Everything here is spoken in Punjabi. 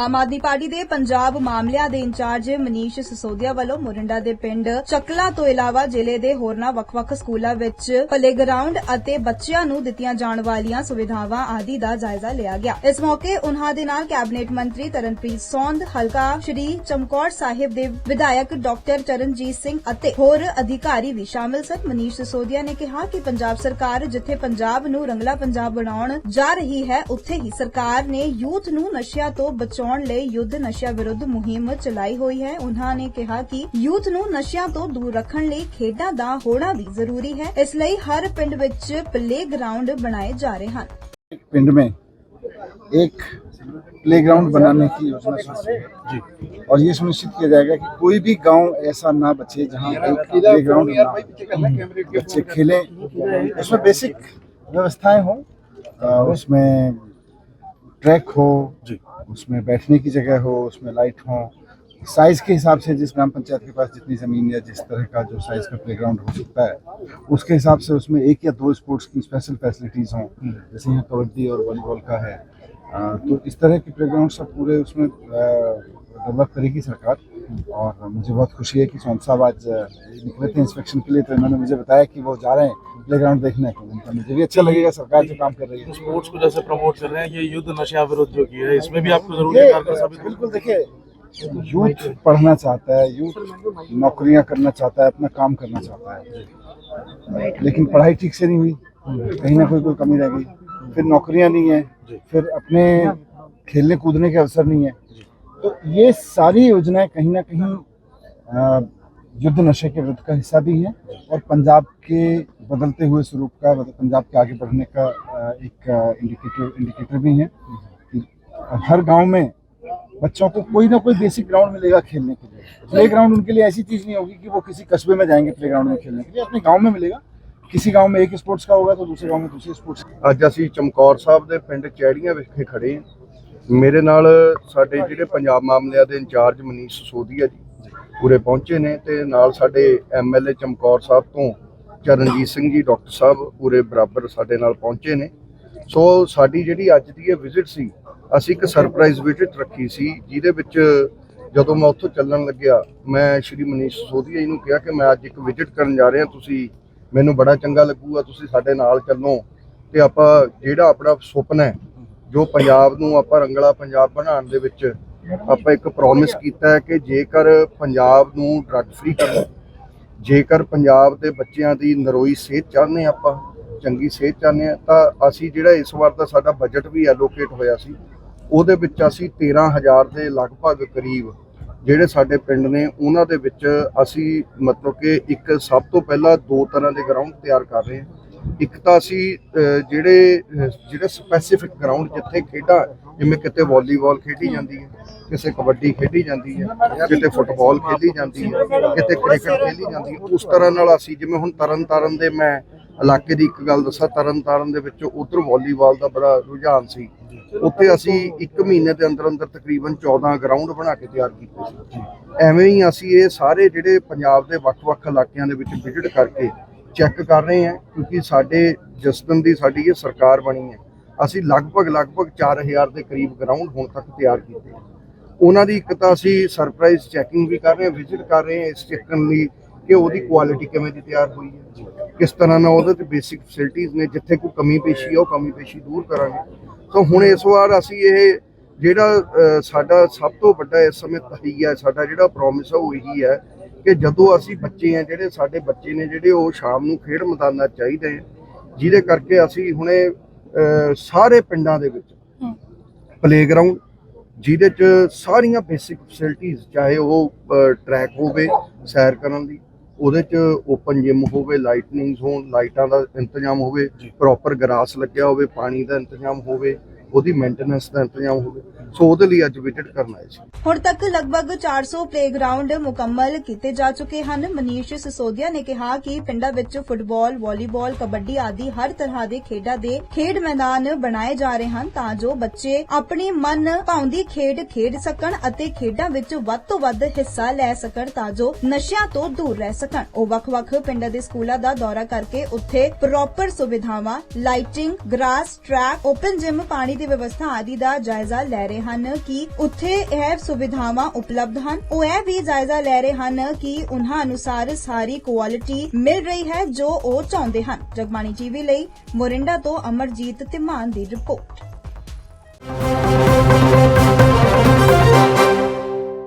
ਆਮ ਆਦਮੀ ਪਾਰਟੀ ਦੇ ਪੰਜਾਬ ਮਾਮਲਿਆਂ ਦੇ ਇੰਚਾਰਜ ਮਨੀਸ਼ ਸਸੋਦੀਆ ਵੱਲੋਂ ਮੋਰਿੰਡਾ ਦੇ ਪਿੰਡ ਚੱਕਲਾ ਤੋਂ ਇਲਾਵਾ ਜ਼ਿਲ੍ਹੇ ਦੇ ਹੋਰਨਾਂ ਵੱਖ-ਵੱਖ ਸਕੂਲਾਂ ਵਿੱਚ ਪਲੇਗਰਾਉਂਡ ਅਤੇ ਬੱਚਿਆਂ ਨੂੰ ਦਿੱਤੀਆਂ ਜਾਣ ਵਾਲੀਆਂ ਸੁਵਿਧਾਵਾਂ ਆਦਿ ਦਾ ਜਾਇਜ਼ਾ ਲਿਆ ਗਿਆ। ਇਸ ਮੌਕੇ ਉਨ੍ਹਾਂ ਦੇ ਨਾਲ ਕੈਬਨਿਟ ਮੰਤਰੀ ਤਰਨਪ੍ਰੀਤ ਸੌਂਦ, ਹਲਕਾ ਸ਼੍ਰੀ ਚਮਕੌਰ ਸਾਹਿਬ ਦੇ ਵਿਧਾਇਕ ਡਾਕਟਰ ਚਰਨਜੀਤ ਸਿੰਘ ਅਤੇ ਹੋਰ ਅਧਿਕਾਰੀ ਵੀ ਸ਼ਾਮਲ ਸਨ। ਮਨੀਸ਼ ਸਸੋਦੀਆ ਨੇ ਕਿਹਾ ਕਿ ਪੰਜਾਬ ਸਰਕਾਰ ਜਿੱਥੇ ਪੰਜਾਬ ਨੂੰ ਰੰਗਲਾ ਪੰਜਾਬ ਬਣਾਉਣ ਜਾ ਰਹੀ ਹੈ, ਉੱਥੇ ਹੀ ਸਰਕਾਰ ਨੇ ਯੂਥ ਨੂੰ ਨਸ਼ਿਆਂ ਤੋਂ ਬਚਾਉਣ ਲਈ ਯੁੱਧ ਨਸ਼ਿਆਂ ਵਿਰੁੱਧ ਮੁਹਿੰਮ ਚਲਾਈ ਹੋਈ ਹੈ ਉਹਨਾਂ ਨੇ ਕਿਹਾ ਕਿ ਯੂਥ ਨੂੰ ਨਸ਼ਿਆਂ ਤੋਂ ਦੂਰ ਰੱਖਣ ਲਈ ਖੇਡਾਂ ਦਾ ਹੋਣਾ ਵੀ ਜ਼ਰੂਰੀ ਹੈ ਇਸ ਲਈ ਹਰ ਪਿੰਡ ਵਿੱਚ ਪਲੇਗਰਾਉਂਡ ਬਣਾਏ ਜਾ ਰਹੇ ਹਨ पिंड में एक प्लेग्राउंड बनाने की योजना सोची है जी और ये सुनिश्चित किया जाएगा कि कोई भी गांव ऐसा ना बचे जहां एक प्लेग्राउंड ना हो। बच्चे खेलें उसमें बेसिक व्यवस्थाएं हों अ, उसमें ट्रैक हो जी। उसमें बैठने की जगह हो उसमें लाइट हो साइज़ के हिसाब से जिस ग्राम पंचायत के पास जितनी ज़मीन या जिस तरह का जो साइज़ का प्लेग्राउंड हो सकता है उसके हिसाब से उसमें एक या दो स्पोर्ट्स की स्पेशल फैसिलिटीज़ हों। जैसे यहाँ कबड्डी और वॉलीबॉल का है। आ, तो इस तरह के प्लेग्राउंड सब पूरे उसमें डेवलप करेगी सरकार। और मुझे बहुत खुशी है कि सोन साहब आज निकले थे इंस्पेक्शन के लिए तो इन्होंने मुझे बताया कि वो जा रहे हैं प्ले ग्राउंड देखने। को उनका मुझे भी अच्छा लगेगा सरकार जो काम कर रही है। स्पोर्ट्स को जैसे प्रमोट कर रहे हैं ये युद्ध नशा विरुद्ध जो की है इसमें भी आपको ज़रूरी बिल्कुल देखिए यूथ पढ़ना चाहता है यूथ नौकरियाँ करना चाहता है अपना काम करना चाहता है। लेकिन पढ़ाई ठीक से नहीं हुई। कहीं ना कोई कोई कमी रह गई। फिर नौकरियाँ नहीं है। फिर अपने खेलने कूदने के अवसर नहीं है। तो ये सारी योजनाएं कहीं ना कहीं अ, युद्ध नशे के विरुद्ध का हिस्सा भी है और पंजाब के बदलते हुए स्वरूप का मतलब पंजाब के आगे बढ़ने का अ, एक इंडिकेटर इंडिकेटर भी है कि हर गांव में बच्चों को कोई ना कोई बेसिक ग्राउंड मिलेगा खेलने के लिए प्ले ग्राउंड उनके लिए ऐसी चीज नहीं होगी कि वो किसी कस्बे में जाएंगे प्ले ग्राउंड में खेलने के लिए अपने गांव में मिलेगा किसी गांव में एक स्पोर्ट्स का होगा तो दूसरे गांव में दूसरे स्पोर्ट्स ਅੱਜ ਅਸੀਂ ਚਮਕੌਰ ਸਾਹਿਬ ਦੇ ਪਿੰਡ ਚੈੜੀਆਂ ਵਿਖੇ ਖੜੇ ਹਾਂ ਮੇਰੇ ਨਾਲ ਸਾਡੇ ਜਿਹੜੇ ਪੰਜਾਬ ਮਾਮਲਿਆਂ ਦੇ ਇੰਚਾਰਜ ਮਨੀਸ਼ ਸੋਧੀਆ ਜੀ, ਪੂਰੇ ਪਹੁੰਚੇ ਨੇ ਤੇ ਨਾਲ ਸਾਡੇ ਐਮਐਲਏ ਚਮਕੌਰ ਸਾਹਿਬ ਤੋਂ ਚਰਨਜੀਤ ਸਿੰਘ ਜੀ, ਡਾਕਟਰ ਸਾਹਿਬ ਪੂਰੇ ਬਰਾਬਰ ਸਾਡੇ ਨਾਲ ਪਹੁੰਚੇ ਨੇ। ਸੋ ਸਾਡੀ ਜਿਹੜੀ ਅੱਜ ਦੀ ਇਹ ਵਿਜ਼ਿਟ ਸੀ, ਅਸੀਂ ਇੱਕ ਸਰਪ੍ਰਾਈਜ਼ ਵਿਜ਼ਿਟ ਰੱਖੀ ਸੀ, ਜਿਹਦੇ ਵਿੱਚ ਜਦੋਂ ਮੈਂ ਉੱਥੋਂ ਚੱਲਣ ਲੱਗਿਆ, ਮੈਂ ਸ਼੍ਰੀ ਮਨੀਸ਼ ਸੋਧੀਆ ਜੀ ਨੂੰ ਕਿਹਾ ਕਿ ਮੈਂ ਅੱਜ ਇੱਕ ਵਿਜ਼ਿਟ ਕਰਨ ਜਾ ਰਿਹਾ, ਤੁਸੀਂ ਮੈਨੂੰ ਬੜਾ ਚੰਗਾ ਲੱਗੂਗਾ, ਤੁਸੀਂ ਸਾਡੇ ਨਾਲ ਚੱਲੋ ਤੇ ਆਪਾਂ ਜਿਹੜਾ ਆਪਣਾ ਸੁਪਨਾ ਹੈ ਜੋ ਪੰਜਾਬ ਨੂੰ ਆਪਾਂ ਰੰਗਲਾ ਪੰਜਾਬ ਬਣਾਉਣ ਦੇ ਵਿੱਚ ਆਪਾਂ ਇੱਕ ਪ੍ਰੋਮਿਸ ਕੀਤਾ ਹੈ ਕਿ ਜੇਕਰ ਪੰਜਾਬ ਨੂੰ ਡਰੱਗ ਫ੍ਰੀ ਕਰਨਾ, ਜੇਕਰ ਪੰਜਾਬ ਦੇ ਬੱਚਿਆਂ ਦੀ ਨਰੋਈ ਸਿਹਤ ਚਾਹੁੰਦੇ ਹਾਂ ਆਪਾਂ, ਚੰਗੀ ਸਿਹਤ ਚਾਹੁੰਦੇ ਹਾਂ, ਤਾਂ ਅਸੀਂ ਜਿਹੜਾ ਇਸ ਵਾਰ ਦਾ ਸਾਡਾ ਬਜਟ ਵੀ ਐਲੋਕੇਟ ਹੋਇਆ ਸੀ, ਉਹਦੇ ਵਿੱਚ ਅਸੀਂ 13000 ਦੇ ਲਗਭਗ ਕਰੀਬ ਜਿਹੜੇ ਸਾਡੇ ਪਿੰਡ ਨੇ, ਉਹਨਾਂ ਦੇ ਵਿੱਚ ਅਸੀਂ ਮਤਲਬ ਕਿ ਇੱਕ ਸਭ ਤੋਂ ਪਹਿਲਾਂ ਦੋ ਤਰ੍ਹਾਂ ਦੇ ਗਰਾਊਂਡ ਤਿਆਰ ਕਰ ਰਹੇ ਹਾਂ। ਇੱਕ ਤਾਂ ਅਸੀਂ ਜਿਹੜੇ ਜਿਹੜੇ ਸਪੈਸੀਫਿਕ ਗਰਾਊਂਡ ਜਿੱਥੇ ਖੇਡਾਂ, ਜਿਵੇਂ ਕਿਤੇ ਵਾਲੀਬਾਲ ਖੇਡੀ ਜਾਂਦੀ ਹੈ, ਕਿਸੇ ਕਬੱਡੀ ਖੇਡੀ ਜਾਂਦੀ ਹੈ, ਕਿਤੇ ਫੁੱਟਬਾਲ ਖੇਡੀ ਜਾਂਦੀ ਹੈ, ਕਿਤੇ ਕ੍ਰਿਕਟ ਖੇਡੀ ਜਾਂਦੀ ਹੈ, ਉਸ ਤਰ੍ਹਾਂ ਨਾਲ ਅਸੀਂ ਜਿਵੇਂ ਹੁਣ ਤਰਨ ਤਾਰਨ ਦੇ ਮੈਂ ਇਲਾਕੇ ਦੀ ਇੱਕ ਗੱਲ ਦੱਸਾਂ ਤਰਨ ਤਾਰਨ ਦੇ ਵਿੱਚ ਉਧਰ ਵਾਲੀਬਾਲ ਦਾ ਬੜਾ ਰੁਝਾਨ ਸੀ। ਉੱਥੇ ਅਸੀਂ 1 ਮਹੀਨੇ ਦੇ ਅੰਦਰ ਅੰਦਰ ਤਕਰੀਬਨ 14 ਗਰਾਊਂਡ ਬਣਾ ਕੇ ਤਿਆਰ ਕੀਤੇ ਸੀ। ਐਵੇਂ ਹੀ ਅਸੀਂ ਇਹ ਸਾਰੇ ਜਿਹੜੇ ਪੰਜਾਬ ਦੇ ਵੱਖ-ਵੱਖ ਇਲਾਕਿਆਂ ਦੇ ਵਿੱਚ ਵਿਜ਼ਿਟ ਕਰਕੇ ਚੈੱਕ ਕਰ ਰਹੇ ਹਾਂ, ਕਿਉਂਕਿ ਸਾਡੇ ਜਿਸ ਦੀ ਸਾਡੀ ਇਹ ਸਰਕਾਰ ਬਣੀ ਹੈ। ਅਸੀਂ ਲਗਭਗ ਲਗਭਗ 4000 ਦੇ ਕਰੀਬ ਗਰਾਊਂਡ ਹੁਣ ਤੱਕ ਤਿਆਰ ਕੀਤੇ ਉਹਨਾਂ ਦੀ ਇੱਕ ਤਾਂ ਅਸੀਂ ਸਰਪ੍ਰਾਈਜ਼ ਚੈਕਿੰਗ ਵੀ ਕਰ ਰਹੇ ਹਾਂ ਵਿਜ਼ਿਟ ਕਰ ਰਹੇ ਹਾਂ ਇਸ ਚੈੱਕਣ ਲਈ ਕਿ ਉਹਦੀ ਕੁਆਲਿਟੀ ਕਿਵੇਂ ਦੀ ਤਿਆਰ ਹੋਈ ਹੈ। ਕਿਸ ਤਰ੍ਹਾਂ ਨਾਲ ਉਹਦੇ ਤੇ ਬੇਸਿਕ ਫੈਸਿਲਿਟੀਆਂ ਨੇ, ਜਿੱਥੇ ਕੋਈ ਕਮੀ ਪੇਸ਼ੀ ਹੈ ਉਹ ਕਮੀ ਪੇਸ਼ੀ ਦੂਰ ਕਰਾਂਗੇ। ਸੋ ਹੁਣ ਇਸ ਵਾਰ ਅਸੀਂ ਇਹ ਜਿਹੜਾ ਸਾਡਾ ਸਭ ਤੋਂ ਵੱਡਾ ਇਸ ਸਮੇਂ ਤਹੀਆ ਸਾਡਾ ਜਿਹੜਾ ਪ੍ਰੋਮਿਸ ਹੈ ਉਹ ਇਹੀ ਹੈ ਕਿ ਜਦੋਂ ਅਸੀਂ ਬੱਚੇ ਆ ਜਿਹੜੇ ਸਾਡੇ ਬੱਚੇ ਨੇ ਜਿਹੜੇ ਉਹ ਸ਼ਾਮ ਨੂੰ ਖੇਡ ਮੈਦਾਨਾਂ ਚਾਹੀਦੇ ਜਿਹਦੇ ਕਰਕੇ ਅਸੀਂ ਹੁਣੇ ਸਾਰੇ ਪਿੰਡਾਂ ਦੇ ਵਿੱਚ ਪਲੇਗਰਾਉਂਡ ਜਿਹਦੇ 'ਚ ਸਾਰੀਆਂ ਬੇਸਿਕ ਫੈਸਿਲਿਟੀਆਂ ਚਾਹੇ ਉਹ ਟਰੈਕ ਹੋਵੇ ਸੈਰ ਕਰਨ ਦੀ ਉਹਦੇ 'ਚ ਓਪਨ ਜਿਮ ਹੋਵੇ ਲਾਈਟਨਿੰਗ ਹੋਣ ਲਾਈਟਾਂ ਦਾ ਇੰਤਜ਼ਾਮ ਹੋਵੇ ਪ੍ਰੋਪਰ ਗਰਾਸ ਲੱਗਿਆ ਹੋਵੇ ਪਾਣੀ ਦਾ ਇੰਤਜ਼ਾਮ ਹੋਵੇ ਉਹਦੀ ਮੇਨਟੇਨੈਂਸ ਦਾ ਇੰਤਜ਼ਾਮ ਹੋਵੇ ਸੋ ਉਹਦੇ ਲਈ ਅੱਜ ਵਿਜ਼ਿਟ ਕਰਨ ਆਏ ਸੀ। ਹੁਣ ਤੱਕ ਲਗਭਗ 400 ਪਲੇਗਰਾਉਂਡ ਮੁਕੰਮਲ ਕੀਤੇ ਜਾ ਚੁੱਕੇ ਹਨ। ਮਨੀਸ਼ ਸਿਸੋਦੀਆ ਨੇ ਕਿਹਾ ਕਿ ਪਿੰਡਾਂ ਵਿੱਚ ਫੁੱਟਬਾਲ, ਵਾਲੀਬਾਲ, ਕਬੱਡੀ ਆਦਿ ਹਰ ਤਰ੍ਹਾਂ ਦੇ ਖੇਡਾਂ ਦੇ ਖੇਡ ਮੈਦਾਨ ਬਣਾਏ ਜਾ ਰਹੇ ਹਨ ਤਾਂ ਜੋ ਬੱਚੇ ਆਪਣੀ ਮਨ ਭਾਉਂਦੀ ਖੇਡ ਖੇਡ ਸਕਣ ਅਤੇ ਖੇਡਾਂ ਵਿੱਚ ਵੱਧ ਤੋਂ ਵੱਧ ਹਿੱਸਾ ਲੈ ਸਕਣ ਤਾਂ ਜੋ ਨਸ਼ਿਆਂ ਤੋਂ ਦੂਰ ਰਹਿ ਸਕਣ। ਉਹ ਵੱਖ-ਵੱਖ ਪਿੰਡਾਂ ਦੇ ਸਕੂਲਾਂ ਦਾ ਦੌਰਾ ਕਰਕੇ ਉੱਥੇ ਪ੍ਰੋਪਰ ਸੁਵਿਧਾਵਾਂ lighting grass track open gym ਪਾਣੀ ਦੀ ਵਿਵਸਥਾ ਆਦਿ ਦਾ ਜਾਇਜ਼ਾ ਲੈ ਰਹੇ ਰਹੇ ਹਨ ਕਿ ਉੱਥੇ ਇਹ ਸੁਵਿਧਾਵਾਂ ਉਪਲਬਧ ਹਨ। ਉਹ ਇਹ ਵੀ ਜਾਇਜ਼ਾ ਲੈ ਰਹੇ ਹਨ ਕਿ ਉਹਨਾਂ ਅਨੁਸਾਰ ਸਾਰੀ ਕੁਆਲਿਟੀ ਮਿਲ ਰਹੀ ਹੈ ਜੋ ਉਹ ਚਾਹੁੰਦੇ ਹਨ। ਜਗਬਾਣੀ ਟੀਵੀ ਲਈ ਮੋਰਿੰਡਾ ਤੋਂ ਅਮਰਜੀਤ ਧੀਮਾਨ ਦੀ ਰਿਪੋਰਟ।